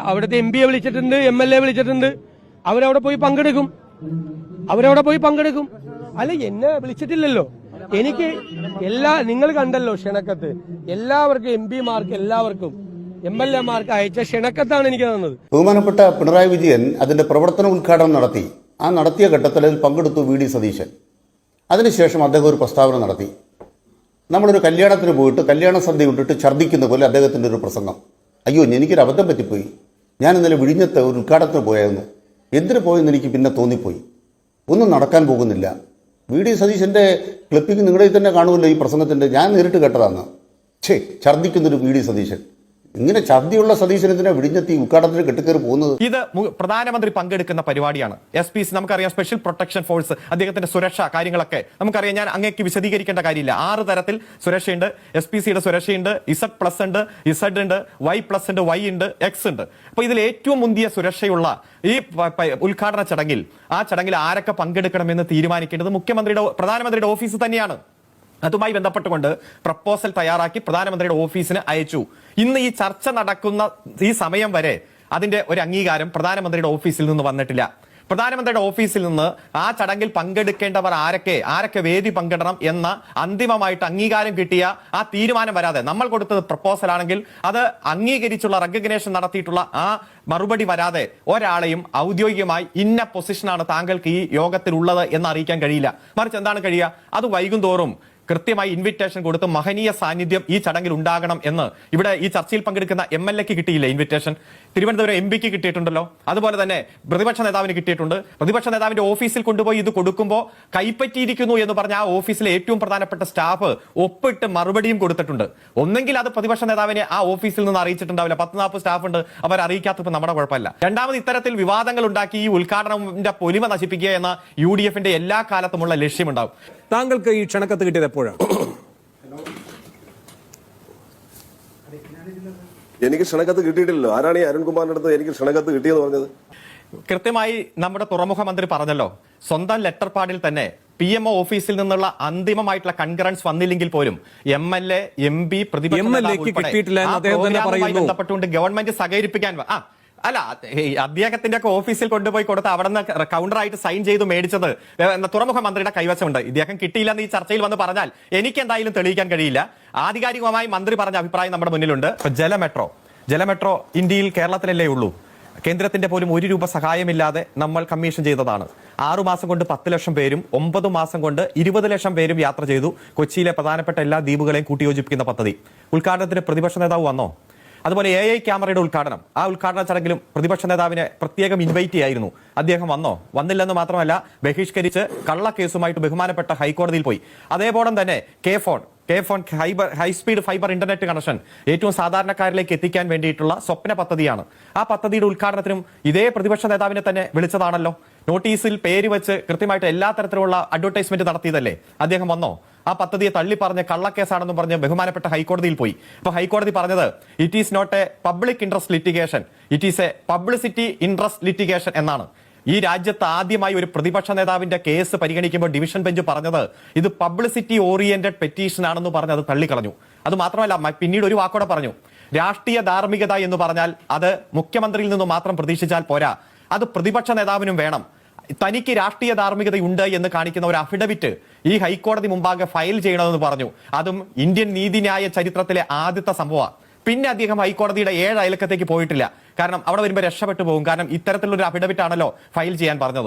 അവിടുത്തെ എം പിയെ വിളിച്ചിട്ടുണ്ട് എം എൽ എ വിളിച്ചിട്ടുണ്ട്. അവരവിടെ പോയി പങ്കെടുക്കും. അവരവിടെ പോയി പങ്കെടുക്കും. അല്ല എന്നെ വിളിച്ചിട്ടില്ലല്ലോ. എനിക്ക് എല്ലാ നിങ്ങൾ കണ്ടല്ലോ ക്ഷണക്കത്ത്. എല്ലാവർക്കും എം പിമാർക്ക് എല്ലാവർക്കും എം എൽ എമാർക്ക് അയച്ച ക്ഷണക്കത്താണ് എനിക്ക് തന്നത്. ബഹുമാനപ്പെട്ട പിണറായി വിജയൻ അതിന്റെ പ്രവർത്തന ഉദ്ഘാടനം നടത്തി. ആ നടത്തിയ ഘട്ടത്തിൽ അതിൽ പങ്കെടുത്തു വി ഡി സതീശൻ. അതിനുശേഷം അദ്ദേഹം ഒരു പ്രസ്താവന നടത്തി. നമ്മളൊരു കല്യാണത്തിന് പോയിട്ട് കല്യാണ സന്ധ്യ വിട്ടിട്ട് ഛർദ്ദിക്കുന്ന പോലെ അദ്ദേഹത്തിന്റെ ഒരു പ്രസംഗം. അയ്യോ എനിക്കൊരു അബദ്ധം പറ്റിപ്പോയി. ഞാൻ ഇന്നലെ വിഴിഞ്ഞത്ത് ഒരു ഉദ്ഘാടനത്തിന് പോയായിരുന്നു. എന്തിനു പോയെന്ന് എനിക്ക് പിന്നെ തോന്നിപ്പോയി. ഒന്നും നടക്കാൻ പോകുന്നില്ല. വി ഡി സതീശന്റെ ക്ലിപ്പിംഗ് നിങ്ങളുടെ തന്നെ കാണുമല്ലോ ഈ പ്രസംഗത്തിന്റെ ഞാൻ നേരിട്ട് കേട്ടതാണ്. ഛേ ഛർദ്ദിക്കുന്നൊരു വി ഡി സതീശൻ. ഇങ്ങനെ ഛർദ്ദിയുള്ള സതീശൻ എന്തിനാ വിഴിഞ്ഞത്ത് ഉദ്ഘാടനത്തിന് കെട്ടിക്കയറി പോകുന്നത്? ഇത് പ്രധാനമന്ത്രി പങ്കെടുക്കുന്ന പരിപാടിയാണ്. എസ് പി സി നമുക്കറിയാം സ്പെഷ്യൽ പ്രൊട്ടക്ഷൻ ഫോഴ്സ് അദ്ദേഹത്തിന്റെ സുരക്ഷ കാര്യങ്ങളൊക്കെ. നമുക്കറിയാം ഞാൻ അങ്ങേക്ക് വിശദീകരിക്കേണ്ട കാര്യമില്ല. ആറ് തരത്തിൽ സുരക്ഷയുണ്ട്. എസ് പി സിയുടെ സുരക്ഷയുണ്ട് ഇസഡ് പ്ലസ് ഉണ്ട് ഇസഡ് ഉണ്ട് വൈ പ്ലസ് ഉണ്ട് വൈ ഉണ്ട് എക്സ് ഉണ്ട്. അപ്പൊ ഇതിൽ ഏറ്റവും മുന്തിയ സുരക്ഷയുള്ള ഈ ഉദ്ഘാടന ചടങ്ങിൽ ആ ചടങ്ങിൽ ആരൊക്കെ പങ്കെടുക്കണമെന്ന് തീരുമാനിക്കേണ്ടത് മുഖ്യമന്ത്രിയുടെ പ്രധാനമന്ത്രിയുടെ ഓഫീസ് തന്നെയാണ്. അതുമായി ബന്ധപ്പെട്ടുകൊണ്ട് പ്രപ്പോസൽ തയ്യാറാക്കി പ്രധാനമന്ത്രിയുടെ ഓഫീസിന് അയച്ചു. ഇന്ന് ഈ ചർച്ച നടക്കുന്ന ഈ സമയം വരെ അതിന്റെ ഒരു അംഗീകാരം പ്രധാനമന്ത്രിയുടെ ഓഫീസിൽ നിന്ന് വന്നിട്ടില്ല. പ്രധാനമന്ത്രിയുടെ ഓഫീസിൽ നിന്ന് ആ ചടങ്ങിൽ പങ്കെടുക്കേണ്ടവർ ആരൊക്കെ ആരൊക്കെ വേദി പങ്കിടണം എന്ന അന്തിമമായിട്ട് അംഗീകാരം കിട്ടിയ ആ തീരുമാനം വരാതെ നമ്മൾ കൊടുത്തത് പ്രപ്പോസൽ ആണെങ്കിൽ അത് അംഗീകരിച്ചുള്ള റെക്കഗ്നേഷൻ നടത്തിയിട്ടുള്ള ആ മറുപടി വരാതെ ഒരാളെയും ഔദ്യോഗികമായി ഇന്ന പൊസിഷനാണ് താങ്കൾക്ക് ഈ യോഗത്തിലുള്ളത് എന്ന് അറിയിക്കാൻ കഴിയില്ല. മറിച്ച് എന്താണ് കഴിയുക? അത് വൈകും തോറും കൃത്യമായി ഇൻവിറ്റേഷൻ കൊടുത്ത് മഹനീയ സാന്നിധ്യം ഈ ചടങ്ങിൽ ഉണ്ടാകണം എന്ന് ഇവിടെ ഈ ചർച്ചയിൽ പങ്കെടുക്കുന്ന എം എൽ എക്ക് കിട്ടിയില്ല ഇൻവിറ്റേഷൻ തിരുവനന്തപുരം എം പിക്ക് കിട്ടിയിട്ടുണ്ടല്ലോ. അതുപോലെ തന്നെ പ്രതിപക്ഷ നേതാവിന് കിട്ടിയിട്ടുണ്ട്. പ്രതിപക്ഷ നേതാവിന്റെ ഓഫീസിൽ കൊണ്ടുപോയി ഇത് കൊടുക്കുമ്പോൾ കൈപ്പറ്റിയിരിക്കുന്നു എന്ന് പറഞ്ഞ ആ ഓഫീസിലെ ഏറ്റവും പ്രധാനപ്പെട്ട സ്റ്റാഫ് ഒപ്പിട്ട് മറുപടിയും കൊടുത്തിട്ടുണ്ട്. ഒന്നെങ്കിൽ അത് പ്രതിപക്ഷ നേതാവിനെ ആ ഓഫീസിൽ നിന്ന് അറിയിച്ചിട്ടുണ്ടാവില്ല. പത്ത് നാൽപ്പത് സ്റ്റാഫ് ഉണ്ട്. അവർ അറിയിക്കാത്തപ്പോൾ നമ്മുടെ കുഴപ്പമില്ല. രണ്ടാമത് ഇത്തരത്തിൽ വിവാദങ്ങൾ ഉണ്ടാക്കി ഈ ഉദ്ഘാടനത്തിന്റെ പൊലിമ നശിപ്പിക്കുക എന്ന യു ഡി എഫിന്റെ എല്ലാ കാലത്തുമുള്ള ലക്ഷ്യമുണ്ടാവും. താങ്കൾക്ക് ഈ ക്ഷണക്കത്ത് കിട്ടിയത് എപ്പോഴാണ്? എനിക്ക് ക്ഷണക്കത്ത് കിട്ടിയിട്ടില്ലല്ലോ. ആരാണ് ഈ അരുൺകുമാറിന്റെ അടുത്ത് എനിക്ക് ക്ഷണക്കത്ത് കിട്ടിയെന്ന് പറഞ്ഞത്? കൃത്യമായി നമ്മുടെ തുറമുഖ മന്ത്രി പറഞ്ഞല്ലോ സ്വന്തം ലെറ്റർ പാഡിൽ തന്നെ പി എം ഒ ഓഫീസിൽ നിന്നുള്ള അന്തിമമായിട്ടുള്ള കൺകറൻസ് വന്നില്ലെങ്കിൽ പോലും M L A M P പ്രതിപക്ഷ. ബന്ധപ്പെട്ടുകൊണ്ട് ഗവൺമെന്റ് സഹകരിപ്പിക്കാൻ വ- ആ അല്ല അദ്ദേഹത്തിന്റെ ഒക്കെ ഓഫീസിൽ കൊണ്ടുപോയി കൊടുത്ത് അവിടെ നിന്ന് കൗണ്ടറായിട്ട് സൈൻ ചെയ്ത് മേടിച്ചത് തുറമുഖ മന്ത്രിയുടെ കൈവശമുണ്ട്. ഇദ്ദേഹം കിട്ടിയില്ല എന്ന് ഈ ചർച്ചയിൽ വന്ന് പറഞ്ഞാൽ എനിക്ക് എന്തായാലും തെളിയിക്കാൻ കഴിയില്ല. ആധികാരികമായി മന്ത്രി പറഞ്ഞ അഭിപ്രായം നമ്മുടെ മുന്നിലുണ്ട്. ജല മെട്രോ ജല മെട്രോ ഇന്ത്യയിൽ കേരളത്തിലല്ലേ ഉള്ളൂ. കേന്ദ്രത്തിന്റെ പോലും ഒരു രൂപ സഹായമില്ലാതെ നമ്മൾ കമ്മീഷൻ ചെയ്തതാണ്. ആറു മാസം കൊണ്ട് പത്ത് ലക്ഷം പേരും ഒമ്പത് മാസം കൊണ്ട് ഇരുപത് ലക്ഷം പേരും യാത്ര ചെയ്തു. കൊച്ചിയിലെ പ്രധാനപ്പെട്ട എല്ലാ ദ്വീപുകളെയും കൂട്ടിയോജിപ്പിക്കുന്ന പദ്ധതി. ഉദ്ഘാടനത്തിന് പ്രതിപക്ഷ നേതാവ് വന്നോ? അതുപോലെ എ ഐ ക്യാമറയുടെ ഉദ്ഘാടനം. ആ ഉദ്ഘാടന ചടങ്ങിലും പ്രതിപക്ഷ നേതാവിനെ പ്രത്യേകം ഇൻവൈറ്റ് ചെയ്യായിരുന്നു. അദ്ദേഹം വന്നോ? വന്നില്ലെന്ന് മാത്രമല്ല ബഹിഷ്കരിച്ച് കള്ളക്കേസുമായിട്ട് ബഹുമാനപ്പെട്ട ഹൈക്കോടതിയിൽ പോയി. അതേപോലെ തന്നെ K FON K FON hyper high speed fibre internet connection ഏറ്റവും സാധാരണക്കാരിലേക്ക് എത്തിക്കാൻ വേണ്ടിയിട്ടുള്ള സ്വപ്ന പദ്ധതിയാണ്. ആ പദ്ധതിയുടെ ഉദ്ഘാടനത്തിനും ഇതേ പ്രതിപക്ഷ നേതാവിനെ തന്നെ വിളിച്ചതാണല്ലോ. നോട്ടീസിൽ പേര് വെച്ച് കൃത്യമായിട്ട് എല്ലാ തരത്തിലുള്ള അഡ്വർടൈസ്മെന്റ് നടത്തിയതല്ലേ? അദ്ദേഹം വന്നോ? ആ പദ്ധതിയെ തള്ളി പറഞ്ഞ് കള്ളക്കേസാണെന്ന് പറഞ്ഞ് ബഹുമാനപ്പെട്ട ഹൈക്കോടതിയിൽ പോയി. അപ്പൊ ഹൈക്കോടതി പറഞ്ഞത് it is not a public interest litigation it is a publicity interest litigation എന്നാണ്. ഈ രാജ്യത്ത് ആദ്യമായി ഒരു പ്രതിപക്ഷ നേതാവിന്റെ കേസ് പരിഗണിക്കുമ്പോൾ ഡിവിഷൻ ബെഞ്ച് പറഞ്ഞത് ഇത് പബ്ലിസിറ്റി ഓറിയന്റഡ് പെറ്റീഷൻ ആണെന്ന് പറഞ്ഞ് അത് തള്ളിക്കളഞ്ഞു. അത് മാത്രമല്ല പിന്നീട് ഒരു വാക്കോടെ പറഞ്ഞു രാഷ്ട്രീയ ധാർമ്മികത എന്ന് പറഞ്ഞാൽ അത് മുഖ്യമന്ത്രിയിൽ നിന്ന് മാത്രം പ്രതീക്ഷിച്ചാൽ പോരാ. അത് പ്രതിപക്ഷ നേതാവിനും വേണം. തനിക്ക് രാഷ്ട്രീയ ധാർമ്മികതയുണ്ട് എന്ന് കാണിക്കുന്ന ഒരു അഫിഡവിറ്റ് ഈ ഹൈക്കോടതി മുമ്പാകെ ഫയൽ ചെയ്യണമെന്ന് പറഞ്ഞു. അതും ഇന്ത്യൻ നീതിന്യായ ചരിത്രത്തിലെ ആദ്യത്തെ സംഭവമാണ്. പിന്നെ അദ്ദേഹം ഹൈക്കോടതിയുടെ ഏഴ് അയലക്കത്തേക്ക് പോയിട്ടില്ല. കാരണം അവിടെ വരുമ്പോൾ രക്ഷപ്പെട്ടു പോകും. കാരണം ഇത്തരത്തിലുള്ള ഒരു അഫിഡവിറ്റ് ആണല്ലോ ഫയൽ ചെയ്യാൻ പറഞ്ഞത്.